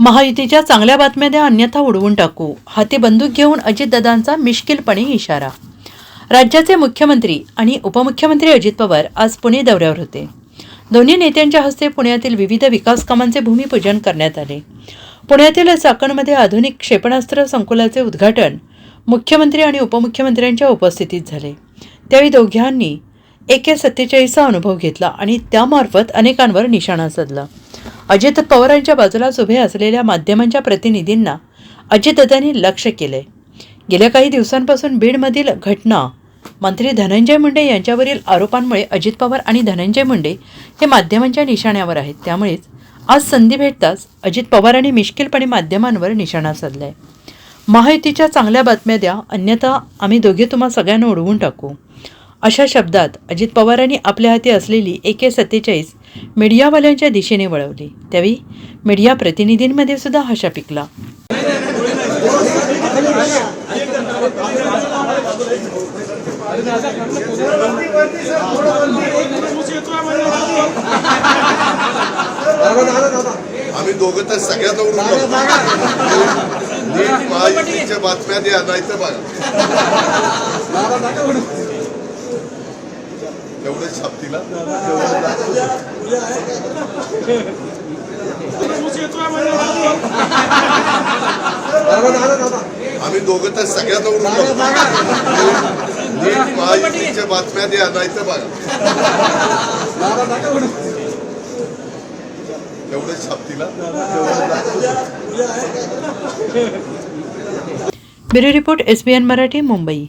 महायुतीच्या चांगल्या बातम्या द्या अन्यथा उडवून टाकू. हाती बंदूक घेऊन अजितदादांचा मिश्किलपणे इशारा. राज्याचे मुख्यमंत्री आणि उपमुख्यमंत्री अजित पवार आज पुणे दौऱ्यावर होते. दोन्ही नेत्यांच्या हस्ते पुण्यातील विविध विकास कामांचे भूमिपूजन करण्यात आले. पुण्यातील चाकणमध्ये आधुनिक क्षेपणास्त्र संकुलाचे उद्घाटन मुख्यमंत्री आणि उपमुख्यमंत्र्यांच्या उपस्थितीत झाले. त्यावेळी दोघांनी एके सत्तेचाळीसचा अनुभव घेतला आणि त्यामार्फत अनेकांवर निशाणा साधला. अजित पवारांच्या बाजूलाच उभे असलेल्या माध्यमांच्या प्रतिनिधींना अजितदादांनी लक्ष केले गेल्या काही दिवसांपासून बीडमधील घटना मंत्री धनंजय मुंडे यांच्यावरील आरोपांमुळे अजित पवार आणि धनंजय मुंडे हे माध्यमांच्या निशाण्यावर आहेत. त्यामुळेच आज संधी भेटताच अजित पवारांनी मिश्किलपणे माध्यमांवर निशाणा साधलाय. महायुतीच्या चांगल्या बातम्या द्या अन्यथा आम्ही दोघे तुम्हा सगळ्यांना उडवून टाकू. अशा शब्दात अजित पवारांनी आपल्या हाती असलेली ए के सत्तेचाळीस मीडियावाल्यांच्या दिशेने वळवली. त्यावेळी मीडिया प्रतिनिधींमध्ये सुद्धा हशा पिकला. आम्ही दोघं तर सगळ्यात महायुतीच्या बातम्या द्या नाही तर बघा. एवढं छापतीला? आम्ही दोघं तर सगळ्यात उडून बातम्या द्या नाही तर बघा एवढं छापतीला? Bureau report S B N Marathi Mumbai.